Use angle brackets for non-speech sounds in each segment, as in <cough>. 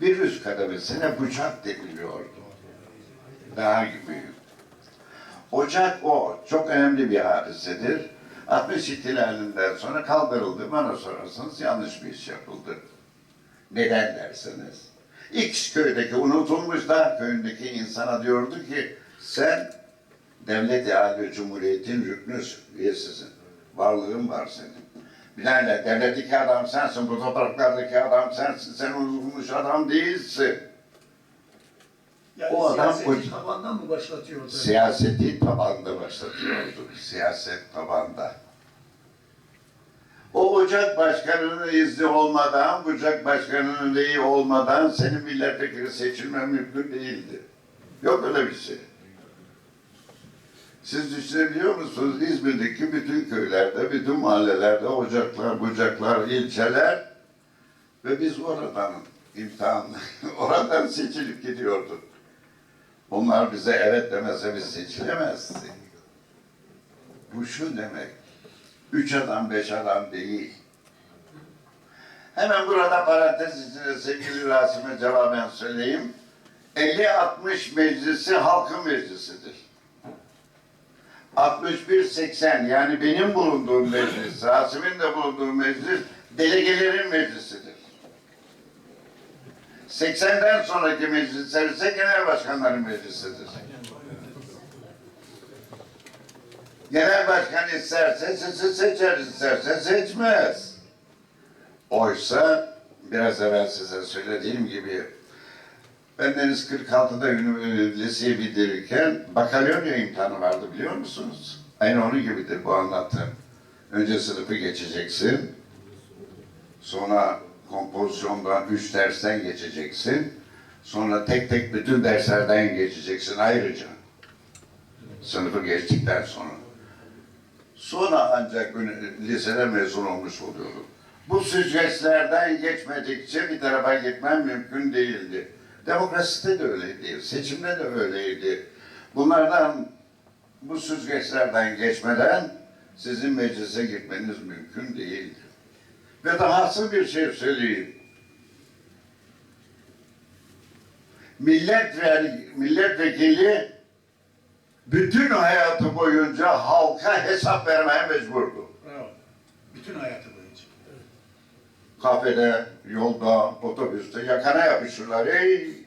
Bir üst kademesine bıçak deniliyordu. Daha büyük. Ocak o. Çok önemli bir hadisedir. 60 ihtilalinden sonra kaldırıldı. Bana sorarsanız yanlış bir iş yapıldı. Neden derseniz. X köydeki unutulmuş da köyündeki insana diyordu ki sen devlet Ali Cumhuriyet'in rüknüsün, üyesisin. Varlığın var senin. Binaenle devletteki adam sensin, bu topraklardaki adam sensin, sen unutulmuş adam değilsin. Yani O adam siyaseti tabandan mı başlatıyordu? Siyaseti tabanda başlatıyordu. Siyaset tabanda. O ocak başkanının izni olmadan, bucak başkanının neyi olmadan senin milletvekili seçilmen mümkün değildi. Yok öyle bir şey. Siz düşünebiliyor musunuz? İzmir'deki bütün köylerde, bütün mahallelerde ocaklar, bucaklar, ilçeler ve biz oradan imtihan, <laughs> oradan seçilip gidiyorduk. Bunlar bize evet demese biz seçilemezdik. Bu şu demek, üç adam beş adam değil. Hemen burada parantez içinde sevgili Rasim'e cevaben söyleyeyim. 50-60 meclisi halkın meclisidir. 61-80 yani benim bulunduğum meclis, <laughs> Rasim'in de bulunduğu meclis delegelerin meclisidir. 80'den sonraki meclisler ise genel başkanların meclisidir. Genel başkan isterse sizi seçer, isterse seçmez. Oysa biraz evvel size söylediğim gibi ben Deniz 46'da ünü- liseyi bitirirken bakalorya imtihanı vardı biliyor musunuz? Aynı onun gibidir bu anlattığım. Önce sınıfı geçeceksin. Sonra kompozisyondan üç dersten geçeceksin. Sonra tek tek bütün derslerden geçeceksin ayrıca. Sınıfı geçtikten sonra. Sonra ancak lisede mezun olmuş oluyordum. Bu süzgeçlerden geçmedikçe bir tarafa gitmem mümkün değildi. Demokraside de öyleydi, seçimde de öyleydi. Bunlardan, bu süzgeçlerden geçmeden sizin meclise gitmeniz mümkün değildi. Ve dahası bir şey söyleyeyim. Millet ve milletvekili bütün hayatı boyunca halka hesap vermeye mecburdu. Bravo. Bütün hayatı boyunca. Kafede, yolda, otobüste yakana yapışırlar. Ey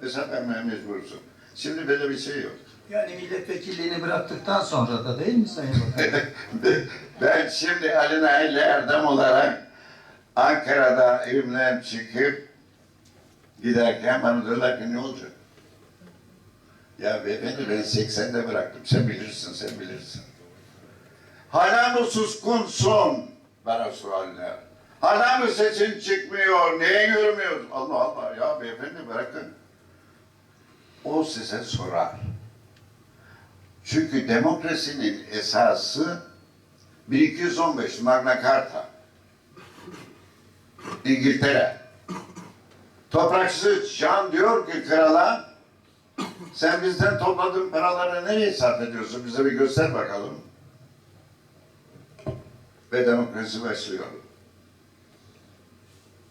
hesap vermeye mecbursun. Şimdi böyle bir şey yok. Yani milletvekilliğini bıraktıktan sonra da değil mi Sayın Bakan? <laughs> ben şimdi Ali Nail Erdem olarak Ankara'da evimden çıkıp giderken bana diyorlar ki ne olacak? Ya beyefendi ben 80'de bıraktım. Sen bilirsin, sen bilirsin. Hala mı suskunsun? Bana soruyorlar. Hala mı sesin çıkmıyor? Neye görmüyorsun? Allah Allah ya beyefendi bırakın. O size sorar. Çünkü demokrasinin esası 1215 Magna Carta. İngiltere. Toprakçı Can diyor ki krala sen bizden topladığın paraları nereye sarf ediyorsun? Bize bir göster bakalım. Ve demokrasi başlıyor.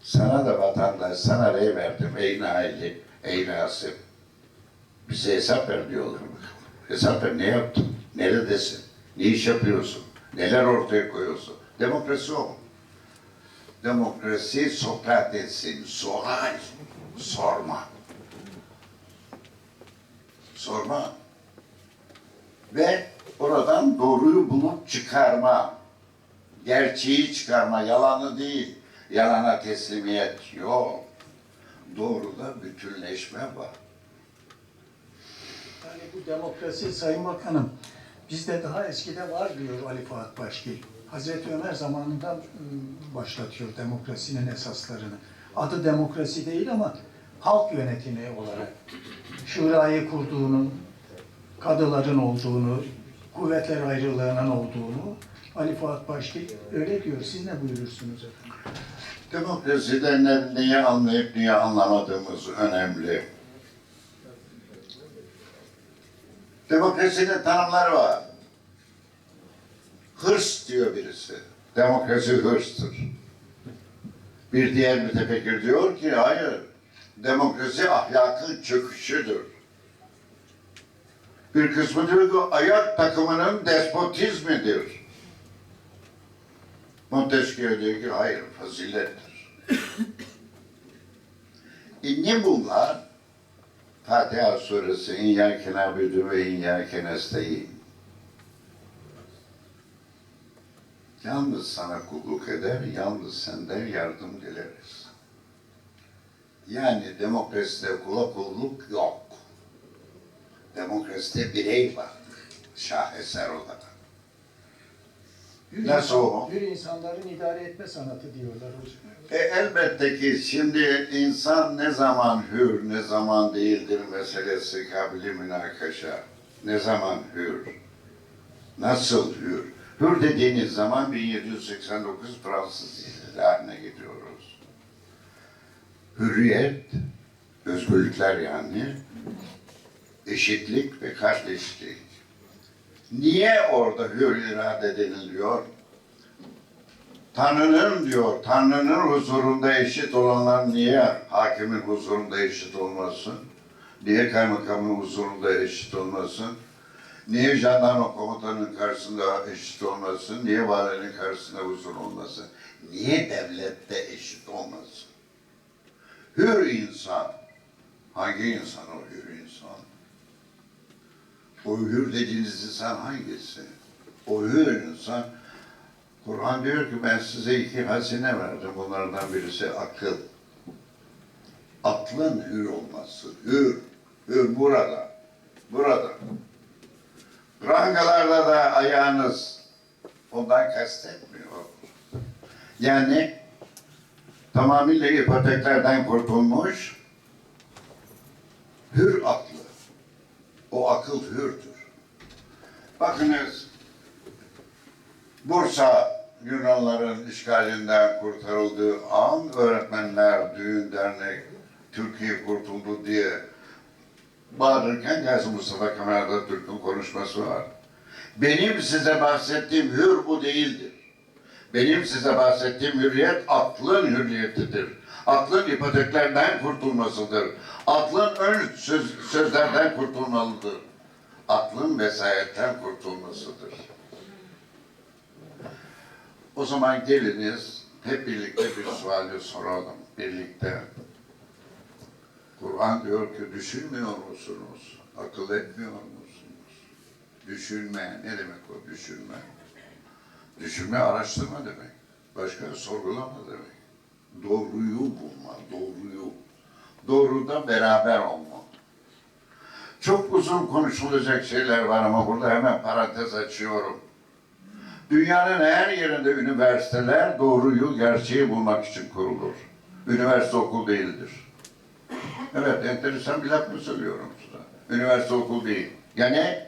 Sana da vatandaş, sana rey verdim ey naili, ey nasip. Bize hesap ver diyorlar. Hesap ver ne yaptın? Neredesin? Ne iş yapıyorsun? Neler ortaya koyuyorsun? Demokrasi o. Demokrasi Sokrates'in sual, sorma. Sorma. Ve oradan doğruyu bulup çıkarma. Gerçeği çıkarma, yalanı değil. Yalana teslimiyet yok. Doğruda bütünleşme var. Yani bu demokrasi Sayın Bakanım bizde daha eskide var diyor Ali Fuat Başgil. Hazreti Ömer zamanından ıı, başlatıyor demokrasinin esaslarını. Adı demokrasi değil ama halk yönetimi olarak şurayı kurduğunu, kadıların olduğunu, kuvvetler ayrılığının olduğunu Ali Fuat Başgil öyle diyor. Siz ne buyurursunuz efendim? Demokraside ne, neyi anlayıp neyi anlamadığımız önemli. Demokrasinin tanımları var. Hırs diyor birisi. Demokrasi hırstır. Bir diğer mütefekkir diyor ki hayır. Demokrasi ahlakın çöküşüdür. Bir kısmı diyor ki ayak takımının despotizmidir. Montesquieu diyor ki hayır fazilettir. <coughs> e ne bunlar? Fatiha suresi İyyâke nâbüdü ve İyyâke nesta'in. Yalnız sana kulluk eder, yalnız senden yardım dileriz. Yani demokraside kula kulluk yok. Demokraside birey var. Şaheser olarak. Hür, Nasıl o? Hür insanların idare etme sanatı diyorlar hocam. E, elbette ki şimdi insan ne zaman hür, ne zaman değildir meselesi kabili münakaşa. Ne zaman hür? Nasıl hür? Hür dediğiniz zaman 1789 Fransız ihlaline gidiyoruz. Hürriyet, özgürlükler yani, eşitlik ve kardeşlik. Niye orada hür irade deniliyor? Tanrı'nın diyor, Tanrı'nın huzurunda eşit olanlar niye hakimin huzurunda eşit olmasın? Niye kaymakamın huzurunda eşit olmasın? Niye jandarma komutanının karşısında eşit olmasın? Niye valinin karşısında huzur olmasın? Niye devlette eşit olmasın? Hür insan. Hangi insan o hür insan? O hür dediğiniz insan hangisi? O hür insan Kur'an diyor ki ben size iki hazine verdim. Bunlardan birisi akıl. Aklın hür olması. Hür. Hür burada. Burada. Prangalarda da ayağınız ondan kastetmiyor. Yani tamamıyla ipoteklerden kurtulmuş hür aklı. O akıl hürdür. Bakınız Bursa Yunanların işgalinden kurtarıldığı an öğretmenler, düğün, dernek, Türkiye kurtuldu diye bağırırken Gazi Mustafa Kemal Atatürk'ün konuşması var. Benim size bahsettiğim hür bu değildir. Benim size bahsettiğim hürriyet aklın hürriyetidir. Aklın ipoteklerden kurtulmasıdır. Aklın ön söz, sözlerden kurtulmalıdır. Aklın vesayetten kurtulmasıdır. O zaman geliniz hep birlikte bir suali soralım. Birlikte. Kur'an diyor ki düşünmüyor musunuz? Akıl etmiyor musunuz? Düşünme. Ne demek o düşünme? Düşünme araştırma demek. Başka sorgulama demek. Doğruyu bulma, doğruyu. Doğruda beraber olma. Çok uzun konuşulacak şeyler var ama burada hemen parantez açıyorum. Dünyanın her yerinde üniversiteler doğruyu, gerçeği bulmak için kurulur. Üniversite okul değildir. Evet, enteresan bir laf mı söylüyorum size? Üniversite okul değil. Yani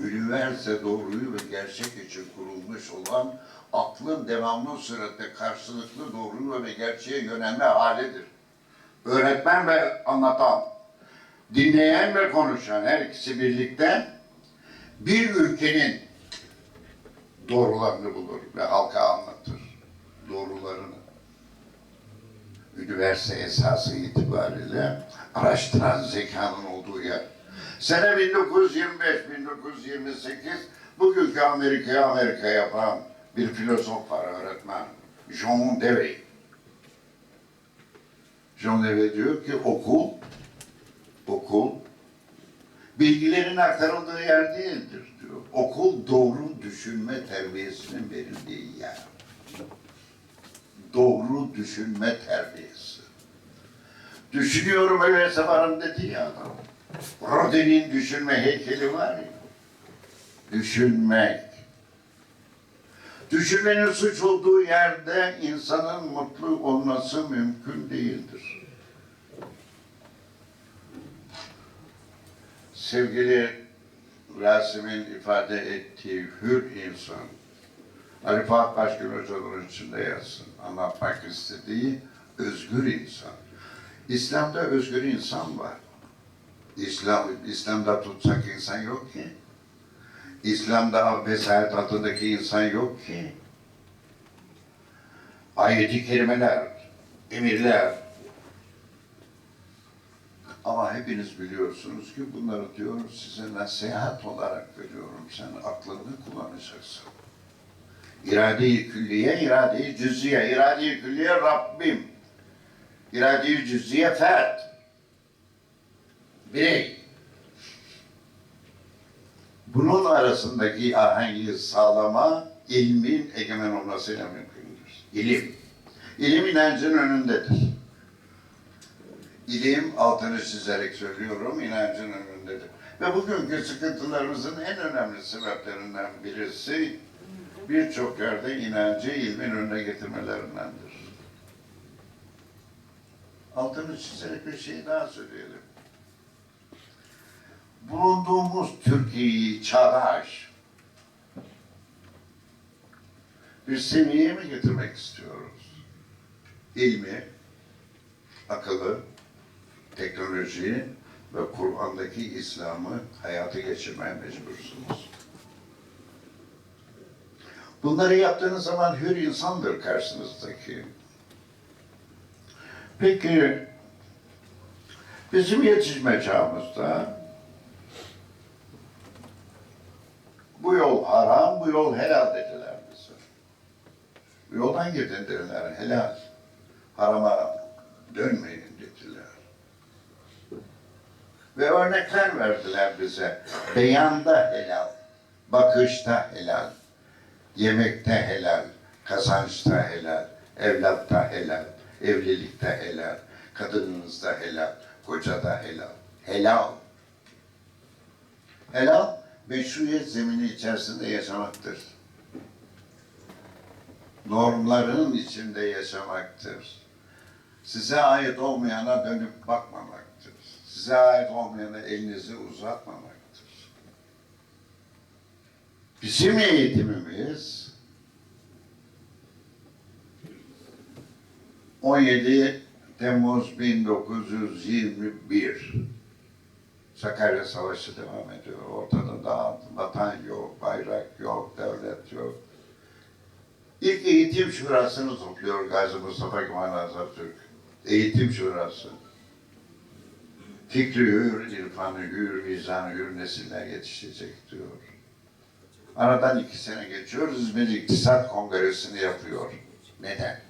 üniversite doğruyu ve gerçek için kurulmuş olan aklın devamlı surette karşılıklı doğruyu ve gerçeğe yönelme halidir. Öğretmen ve anlatan, dinleyen ve konuşan her ikisi birlikte bir ülkenin doğrularını bulur ve halka anlatır doğrularını. Üniversite esası itibariyle araştıran zekanın olduğu yer. Sene 1925-1928 bugünkü Amerika'ya Amerika yapan bir filozof var, öğretmen. John Dewey. John Dewey diyor ki okul, okul bilgilerin aktarıldığı yer değildir diyor. Okul doğru düşünme terbiyesinin verildiği yer. Doğru düşünme terbiyesi. Düşünüyorum öyleyse varım dedi ya adam. Rodin'in düşünme heykeli var ya. Düşünmek. Düşünmenin suç olduğu yerde insanın mutlu olması mümkün değildir. sevgili Rasim'in ifade ettiği hür insan, Ali Fuat Başkan Hocaların içinde yazsın, anlatmak istediği özgür insan. İslam'da özgür insan var. İslam, İslam'da tutsak insan yok ki. İslam'da vesayet altındaki insan yok ki. Ayet-i kerimeler, emirler, Ama hepiniz biliyorsunuz ki bunları diyor size nasihat olarak veriyorum. Sen aklını kullanacaksın. İrade-i külliye, irade-i cüz'iye. İrade-i külliye Rabbim. İrade-i cüz'iye fert. Birey. Bunun arasındaki ahengi sağlama ilmin egemen olmasıyla mümkündür. İlim. İlim inancın önündedir. İlim altını çizerek söylüyorum inancın önündedir. Ve bugünkü sıkıntılarımızın en önemli sebeplerinden birisi birçok yerde inancı ilmin önüne getirmelerindendir. Altını çizerek bir şey daha söyleyelim. Bulunduğumuz Türkiye'yi çağdaş bir seviyeye mi getirmek istiyoruz? İlmi, akıllı, teknolojiyi ve Kur'an'daki İslam'ı hayata geçirmeye mecbursunuz. Bunları yaptığınız zaman hür insandır karşınızdaki. Peki bizim yetişme çağımızda bu yol haram, bu yol helal dediler bize. Bu yoldan gidin dediler, helal. Harama dönmeyin dediler. Ve örnekler verdiler bize. Beyanda helal, bakışta helal, yemekte helal, kazançta helal, evlatta helal, evlilikte helal, kadınınızda helal, kocada helal. Helal. Helal, meşruiyet zemini içerisinde yaşamaktır. Normların içinde yaşamaktır. Size ait olmayana dönüp bakmamaktır. Size ait olmayana elinizi uzatmamaktır. Bizim eğitimimiz 17 Temmuz 1921 Sakarya Savaşı devam ediyor. Ortada da vatan yok, bayrak yok, devlet yok. İlk eğitim şurasını topluyor Gazi Mustafa Kemal Atatürk. Eğitim şurası. Fikri hür, irfanı hür, vicdanı hür nesiller yetişecek diyor. Aradan iki sene geçiyor, İzmir İktisat Kongresi'ni yapıyor. Neden?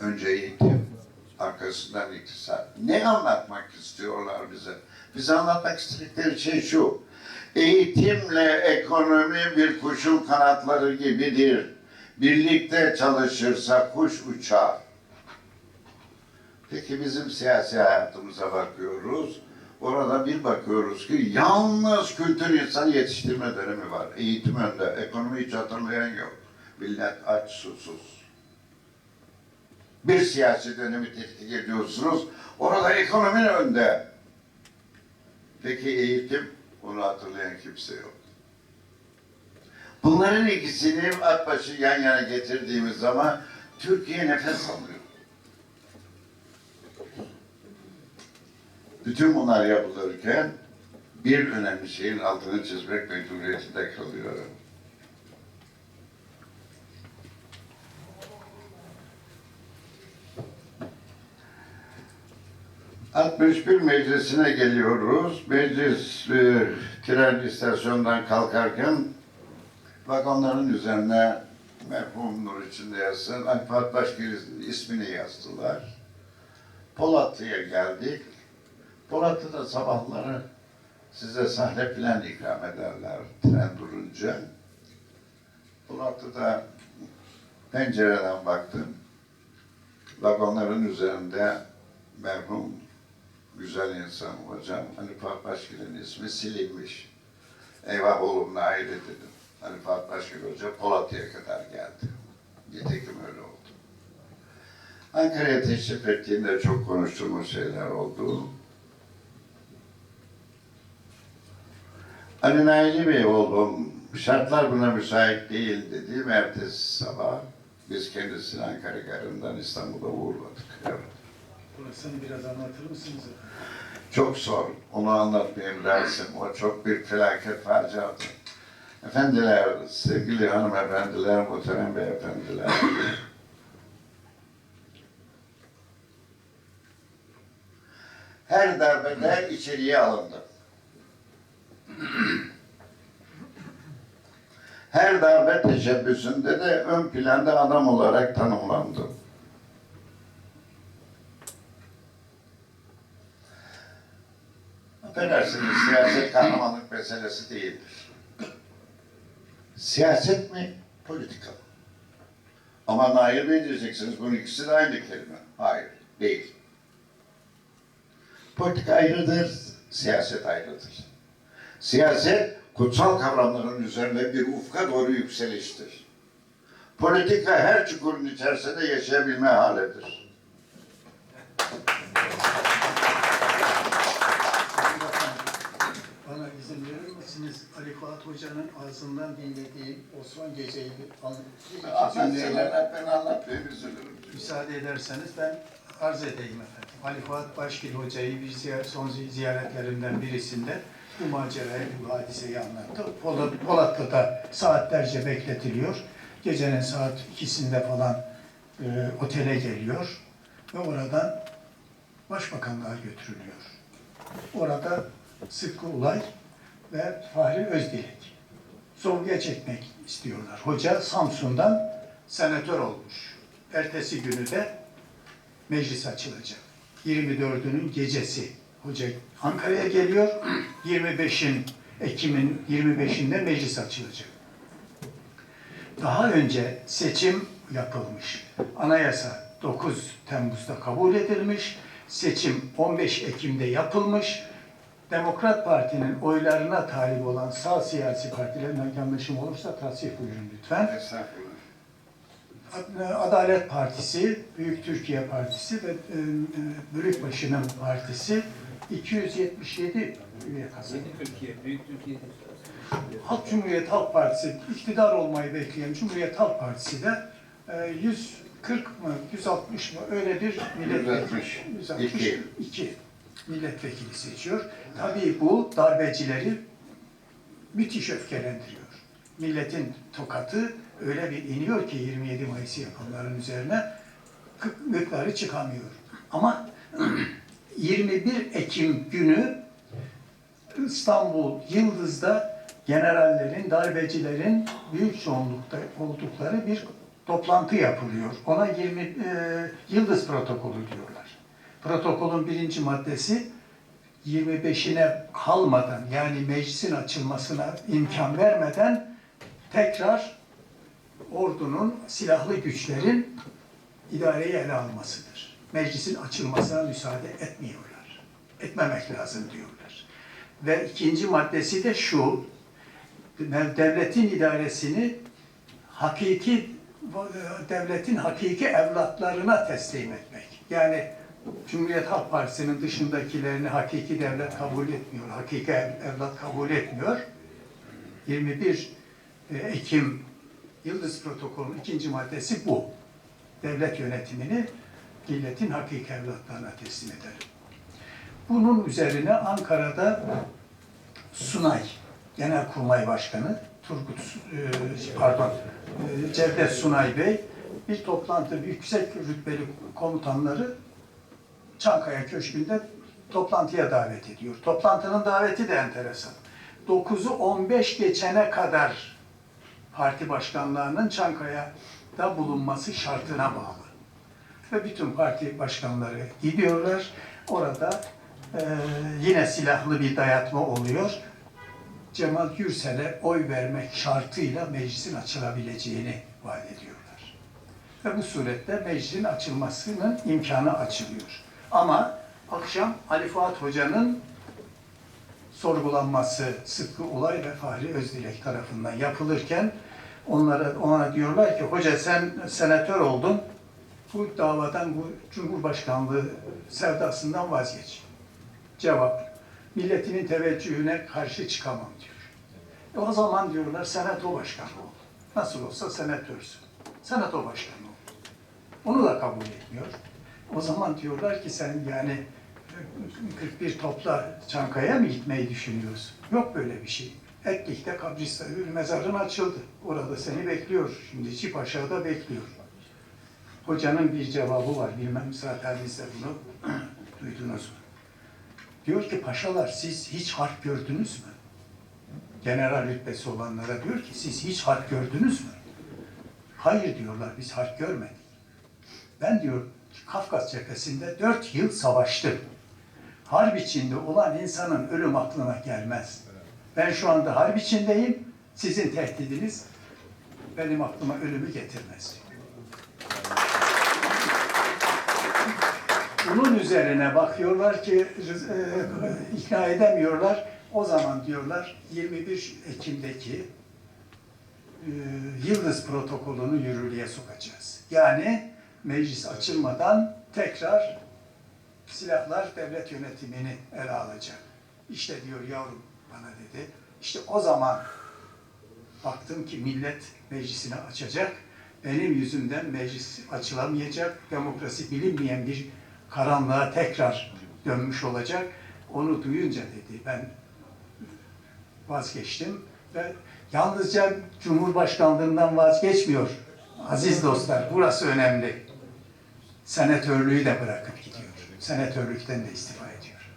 Önce eğitim, arkasından iktisat. Ne anlatmak istiyorlar bize? Bize anlatmak istedikleri şey şu. Eğitimle ekonomi bir kuşun kanatları gibidir. Birlikte çalışırsa kuş uçar. Peki bizim siyasi hayatımıza bakıyoruz. Orada bir bakıyoruz ki yalnız kültür insanı yetiştirme dönemi var. Eğitim önde, ekonomi hiç hatırlayan yok. Millet aç susuz. Bir siyasi dönemi tetkik ediyorsunuz. Orada ekonomi önde. Peki eğitim? Onu hatırlayan kimse yok. Bunların ikisini at başı yan yana getirdiğimiz zaman Türkiye nefes alıyor. Bütün bunlar yapılırken bir önemli şeyin altını çizmek mecburiyetinde kalıyorum. ...61 meclisine geliyoruz. Meclis e, tren istasyondan kalkarken... ...vagonların üzerine merhum nur içinde yazsın... ...Ali Fuat Başgil'in ismini yazdılar. Polatlı'ya geldik. Polatlı'da sabahları size sahne falan ikram ederler tren durunca. Polatlı'da pencereden baktım. Vagonların üzerinde merhum güzel insan hocam Ali Fuat Başgil'in ismi silinmiş. Eyvah oğlum aile dedim. Ali Fuat Başgil Hoca Polatlı'ya kadar geldi. Nitekim öyle oldu. Ankara'ya teşrif ettiğinde çok konuştuğumuz şeyler oldu. Ali Naili Bey oğlum şartlar buna müsait değil dedi. Ertesi sabah biz kendisini Ankara garından İstanbul'a uğurladık. Evet. Burasını biraz anlatır mısınız? Çok zor. Onu anlatmayayım dersim. O çok bir felaket faciadı. Efendiler, sevgili hanımefendiler, muhterem beyefendiler. her darbede içeriye alındı. Her darbe teşebbüsünde de ön planda adam olarak tanımlandı. Affedersiniz, siyaset kahramanlık meselesi değildir. Siyaset mi, politika mı? Ama Nail Bey diyeceksiniz, bunun ikisi de aynı kelime. Hayır, değil. Politika ayrıdır, siyaset ayrıdır. Siyaset, kutsal kavramların üzerinde bir ufka doğru yükseliştir. Politika her çukurun içerisinde yaşayabilme halidir. Bana izin verir misiniz? Ali Fuat Hoca'nın ağzından dinlediğim Osman Gece'yi bir an- bir iki Anlat sen cümleyle anlat, ben anlatmayayım, üzülürüm. müsaade ederseniz ben arz edeyim efendim. Ali Fuat Başgil Hoca'yı bir ziyaret, son ziyaretlerimden birisinde bu macerayı, bu hadiseyi anlattı. Polat, Polatlı'da saatlerce bekletiliyor. Gecenin saat ikisinde falan e, otele geliyor ve oradan başbakanlığa götürülüyor. Orada Sıtkı Ulay ve Fahri Özdilek sorguya çekmek istiyorlar. Hoca Samsun'dan senatör olmuş. Ertesi günü de meclis açılacak. 24'ünün gecesi hoca Ankara'ya geliyor. 25'in Ekim'in 25'inde meclis açılacak. Daha önce seçim yapılmış. Anayasa 9 Temmuz'da kabul edilmiş. Seçim 15 Ekim'de yapılmış. Demokrat Parti'nin oylarına talip olan sağ siyasi partilerden yanlışım olursa tasih buyurun lütfen. Estağfurullah. Adalet Partisi, Büyük Türkiye Partisi ve e, e, Bölükbaşı'nın partisi 277 üye kazandı. Türkiye, Büyük Türkiye. Halk Cumhuriyet Halk Partisi, iktidar olmayı bekleyen Cumhuriyet Halk Partisi de e, 140 mı, 160 mı öyle bir milletvekili. 160, iki. 162 milletvekili seçiyor. Tabii bu darbecileri müthiş öfkelendiriyor. Milletin tokatı öyle bir iniyor ki 27 Mayıs yapımların üzerine gıkları çıkamıyor. Ama <clears throat> 21 Ekim günü İstanbul Yıldız'da generallerin, darbecilerin büyük çoğunlukta oldukları bir toplantı yapılıyor. Ona 20 e, Yıldız protokolü diyorlar. Protokolün birinci maddesi 25'ine kalmadan yani meclisin açılmasına imkan vermeden tekrar ordunun, silahlı güçlerin idareyi ele almasıdır. Meclisin açılmasına müsaade etmiyorlar. Etmemek lazım diyorlar. Ve ikinci maddesi de şu, devletin idaresini hakiki devletin hakiki evlatlarına teslim etmek. Yani Cumhuriyet Halk Partisi'nin dışındakilerini hakiki devlet kabul etmiyor, hakiki ev- evlat kabul etmiyor. 21 Ekim Yıldız Protokolü'nün ikinci maddesi bu. Devlet yönetimini milletin hakiki evlatlarına teslim eder. Bunun üzerine Ankara'da Sunay, Genelkurmay Başkanı Turgut, e, pardon, e, Cevdet Sunay Bey bir toplantı, yüksek rütbeli komutanları Çankaya Köşkü'nde toplantıya davet ediyor. Toplantının daveti de enteresan. 9'u 15 geçene kadar parti başkanlarının Çankaya'da bulunması şartına bağlı. Ve bütün parti başkanları gidiyorlar. Orada e, yine silahlı bir dayatma oluyor. Cemal Gürsel'e oy vermek şartıyla meclisin açılabileceğini vaat ediyorlar. Ve bu surette meclisin açılmasının imkanı açılıyor. Ama akşam Ali Fuat Hoca'nın sorgulanması Sıtkı Ulay ve Fahri Özdilek tarafından yapılırken onlara ona diyorlar ki hoca sen senatör oldun. Bu davadan bu Cumhurbaşkanlığı sevdasından vazgeç. Cevap milletinin teveccühüne karşı çıkamam diyor. E o zaman diyorlar senato başkanı ol. Nasıl olsa senatörsün. Senato başkanı ol. Onu da kabul etmiyor. O zaman diyorlar ki sen yani 41 topla Çankaya mı gitmeyi düşünüyorsun? Yok böyle bir şey. Etlik'te kabrista mezarın açıldı. Orada seni bekliyor. Şimdi Çip aşağıda bekliyor. Hocanın bir cevabı var. Bilmem de bunu <clears throat> duydunuz mu? Diyor ki paşalar siz hiç harp gördünüz mü? General rütbesi olanlara diyor ki siz hiç harp gördünüz mü? Hayır diyorlar biz harp görmedik. Ben diyor Kafkas cephesinde dört yıl savaştım. Harp içinde olan insanın ölüm aklına gelmez. Ben şu anda harp içindeyim. Sizin tehdidiniz benim aklıma ölümü getirmez. Bunun üzerine bakıyorlar ki e, ikna edemiyorlar. O zaman diyorlar 21 Ekim'deki e, Yıldız protokolünü yürürlüğe sokacağız. Yani meclis açılmadan tekrar silahlar devlet yönetimini ele alacak. İşte diyor yavrum bana dedi. İşte o zaman baktım ki millet meclisini açacak. Benim yüzümden meclis açılamayacak. Demokrasi bilinmeyen bir karanlığa tekrar dönmüş olacak. Onu duyunca dedi ben vazgeçtim ve yalnızca Cumhurbaşkanlığından vazgeçmiyor. Aziz dostlar burası önemli. Senatörlüğü de bırakıp gidiyor. Senatörlükten de istifa ediyor.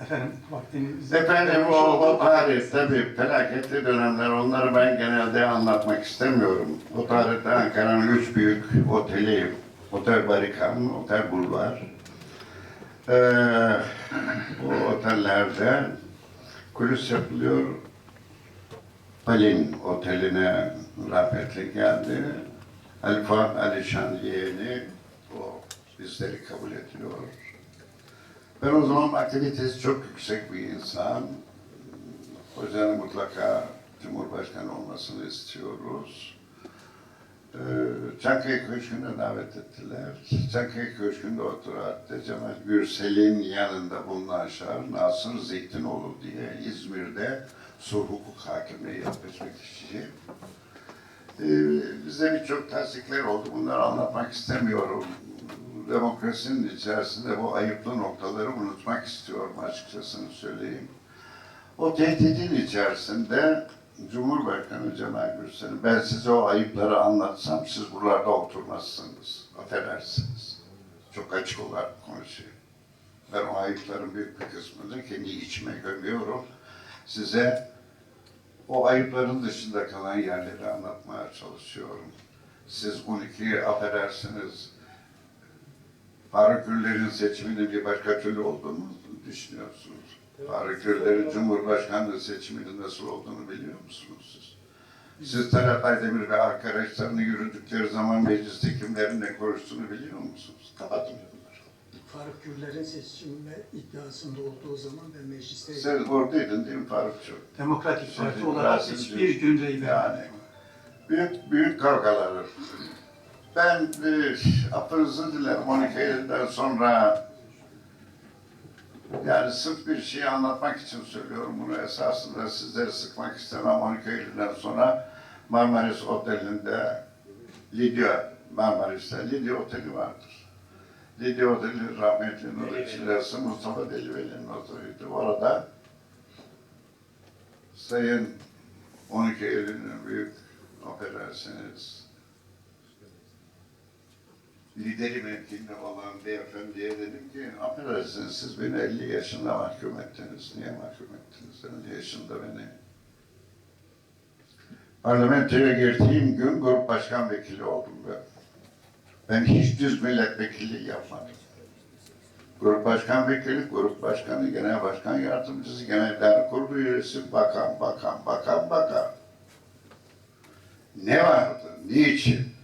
Efendim vaktiniz... Efendim o, o tarih tabii felaketli dönemler onları ben genelde anlatmak istemiyorum. O tarihte Ankara'nın üç büyük oteli, Otel Barikan, Otel Bulvar. Ee, bu otellerde kulis yapılıyor. Palin Oteli'ne rahmetli geldi. Ali Fuat Alişan yeğeni o bizleri kabul ediyor. Ben o zaman aktivitesi çok yüksek bir insan. O yüzden mutlaka Cumhurbaşkanı olmasını istiyoruz. Ee, Çankaya Köşkü'ne davet ettiler. Çankaya Köşkü'nde oturakta Cemal Gürsel'in yanında bulunan şahır Nasır Zeytinoğlu diye İzmir'de sulh hukuk hakimliği yapmış bir kişi. Ee, bize birçok tasdikler oldu. Bunları anlatmak istemiyorum. Demokrasinin içerisinde bu ayıplı noktaları unutmak istiyorum açıkçasını söyleyeyim. O tehdidin içerisinde Cumhurbaşkanı Cemal Gürsel'in ben size o ayıpları anlatsam siz buralarda oturmazsınız. Affedersiniz. Çok açık olarak konuşuyor. Ben o ayıpların büyük bir kısmını kendi içime gömüyorum. Size o ayıpların dışında kalan yerleri anlatmaya çalışıyorum. Siz 12 affedersiniz Faruk Güller'in seçiminin bir başka türlü olduğunu düşünüyorsunuz. Faruk Güller'in Cumhurbaşkanlığı seçiminin nasıl olduğunu biliyor musunuz siz? Siz Talat Aydemir ve arkadaşlarını yürüdükleri zaman mecliste kimlerin ne konuştuğunu biliyor musunuz? Kapatın bunları. Faruk Gürler'in seçilme iddiasında olduğu zaman ben meclisteydim. Sen oradaydın değil mi Farukçu? Demokratik Parti olarak hiçbir gün rey Yani büyük büyük kavgalar. Ben e, affınızı dilerim 12 Eylül'den sonra yani sırf bir şeyi anlatmak için söylüyorum bunu esasında sizleri sıkmak istemem 12 Eylül'den sonra Marmaris Oteli'nde Lidya Marmaris'te Lidya Oteli vardır. Lidya Oteli rahmetli Nuri Çilesi Mustafa Deliveli'nin oteliydi. Orada Sayın 12 Eylül'ün büyük affedersiniz lideri mevkinde olan beyefendiye dedim ki affedersiniz siz beni 50 yaşında mahkum ettiniz. Niye mahkum ettiniz? 50 yaşında beni. Parlamentoya girdiğim gün grup başkan vekili oldum ben. Ben hiç düz milletvekilliği yapmadım. Grup başkan vekili, grup başkanı, genel başkan yardımcısı, genel dernek kurulu üyesi, bakan, bakan, bakan, bakan. Ne vardı? Niçin?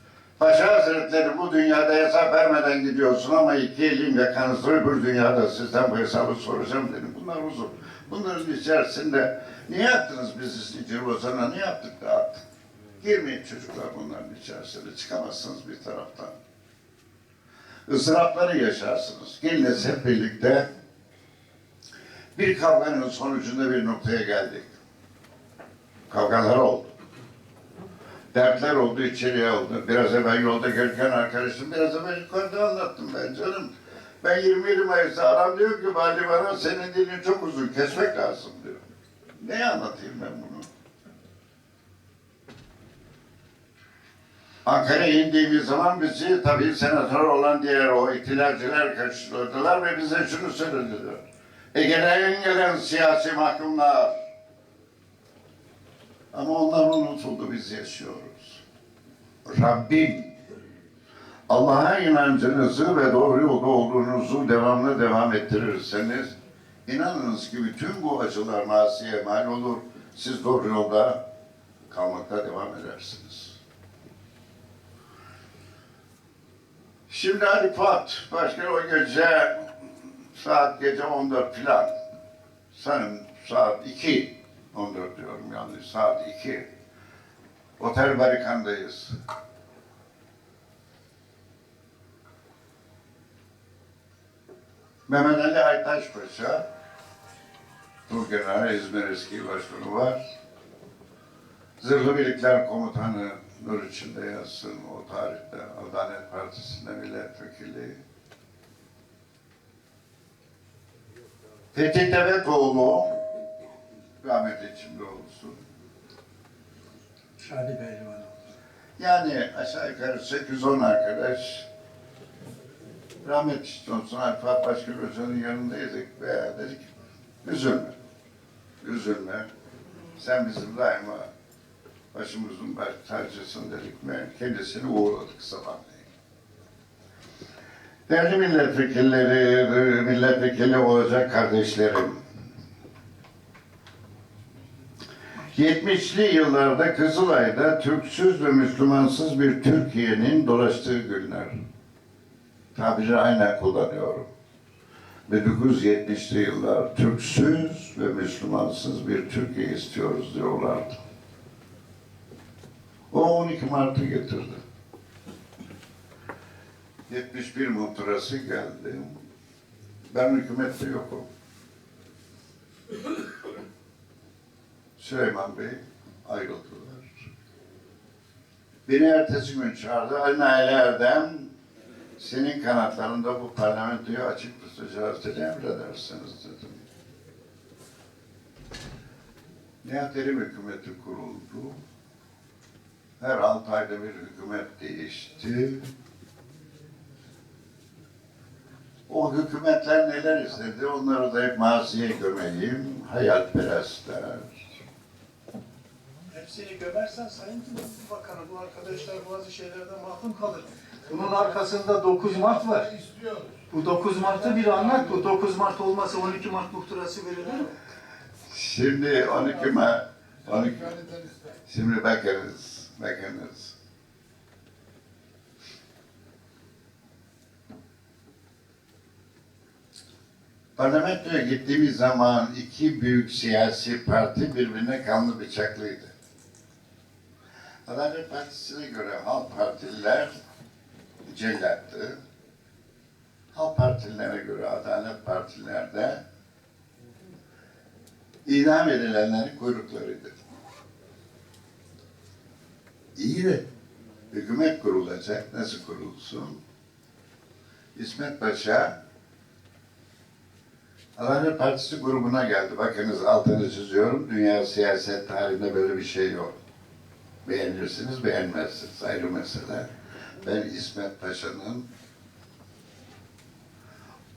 Paşa Hazretleri bu dünyada hesap vermeden gidiyorsun ama iki elin yakanızda öbür dünyada sizden bu hesabı soracağım dedim. Bunlar uzun. Bunların içerisinde niye attınız bizi Zincir Bozan'a? Ne yaptık da attık? Girmeyin çocuklar bunların içerisine. Çıkamazsınız bir taraftan. Isırapları yaşarsınız. Geliniz hep birlikte bir kavganın sonucunda bir noktaya geldik. Kavgalar oldu. Dertler oldu, içeriye oldu. Biraz evvel yolda gelirken arkadaşım, biraz evvel yukarıda anlattım ben canım. Ben 27 Mayıs'ta adam diyor ki Vali bana senin dilin çok uzun, kesmek lazım diyor. Ne anlatayım ben bunu? Ankara'ya indiğimiz zaman bizi tabii senatör olan diğer o ihtilalciler karşıladılar ve bize şunu söylediler. Ege'den gelen siyasi mahkumlar. Ama onlar unutuldu, biz yaşıyoruz. Rabbim, Allah'a inancınızı ve doğru yolda olduğunuzu devamlı devam ettirirseniz, inanınız ki bütün bu acılar masiye mal olur, siz doğru yolda kalmakta devam edersiniz. Şimdi Ali Fuat, başka o gece saat gece 14 filan. Sanırım saat 2. 14 diyorum yanlış. Saat 2. Otel Barikan'dayız. Mehmet Ali Aytaş Paşa, Turgeneral İzmir Eski Başkanı var. Zırhlı Birlikler Komutanı nur içinde yazsın o tarihte Adalet Partisi'nde milletvekili. Fethi Devletoğlu rahmet içinde olsun. Şadi Beylivan. Yani aşağı yukarı 8-10 arkadaş rahmet içinde olsun. Alfa Başkan Hoca'nın yanındaydık ve dedik üzülme, üzülme. Sen bizim daima başımızın baş tacısın dedik mi kendisini uğurladık sabahleyin. Değerli milletvekilleri, milletvekili olacak kardeşlerim. 70'li yıllarda Kızılay'da Türksüz ve Müslümansız bir Türkiye'nin dolaştığı günler. Tabiri aynen kullanıyorum. 1970'li yıllar Türksüz ve Müslümansız bir Türkiye istiyoruz diyorlardı. O 12 Mart'ı getirdi. 71 muhtırası geldi. Ben hükümette yokum. Süleyman Bey ayrıldılar. Beni ertesi gün çağırdı. Ali Nail Erdem senin kanatlarında bu parlamentoyu açık tutacağız dedi. Emredersiniz dedim. Nihat Erim hükümeti kuruldu. Her altı ayda bir hükümet değişti. O hükümetler neler istedi onları da hep maziye gömeyim. Hayalperestler. Hepsini gömersen Sayın Bakanım bu arkadaşlar bazı şeylerden mahrum kalır. Bunun arkasında 9 Mart var. Bu 9 Mart'ı bir anlat. Bu 9 Mart olmasa 12 Mart muhtırası verilir? Şimdi 12 Mart, 12, şimdi bakınız, bakınız. Parlamentoya gittiğimiz zaman iki büyük siyasi parti birbirine kanlı bıçaklıydı. Adalet Partisi'ne göre Halk Partililer cellattı. Halk Partililere göre Adalet Partililer de idam edilenlerin kuyruklarıydı. İyi de hükümet kurulacak, nasıl kurulsun? İsmet Paşa Adalet Partisi grubuna geldi. Bakınız altını çiziyorum. Dünya siyaset tarihinde böyle bir şey yok. Beğenirsiniz, beğenmezsiniz. Ayrı mesele. Ben İsmet Paşa'nın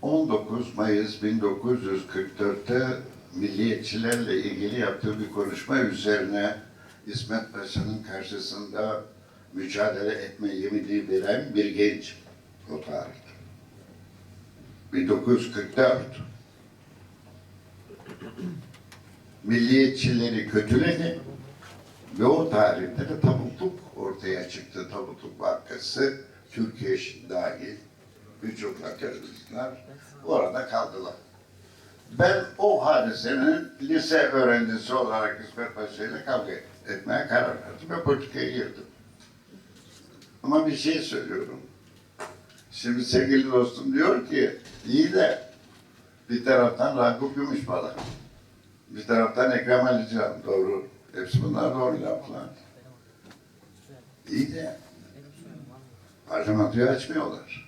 19 Mayıs 1944'te milliyetçilerle ilgili yaptığı bir konuşma üzerine İsmet Paşa'nın karşısında mücadele etme yemini veren bir genç o tarihte. 1944 milliyetçileri kötüledi ve o tarihte de tabutluk ortaya çıktı. Tabutluk vakası Türkiye dahil birçok arkadaşlar orada kaldılar. Ben o hadisenin lise öğrencisi olarak İsmet Paşa ile kavga etmeye karar verdim ve politikaya girdim. Ama bir şey söylüyorum. Şimdi sevgili dostum diyor ki, iyi de bir taraftan Rakup Gümüşbala, bir taraftan Ekrem Alican, doğru. Hepsi bunlar doğru laflar. İyi de parlamentoyu açmıyorlar.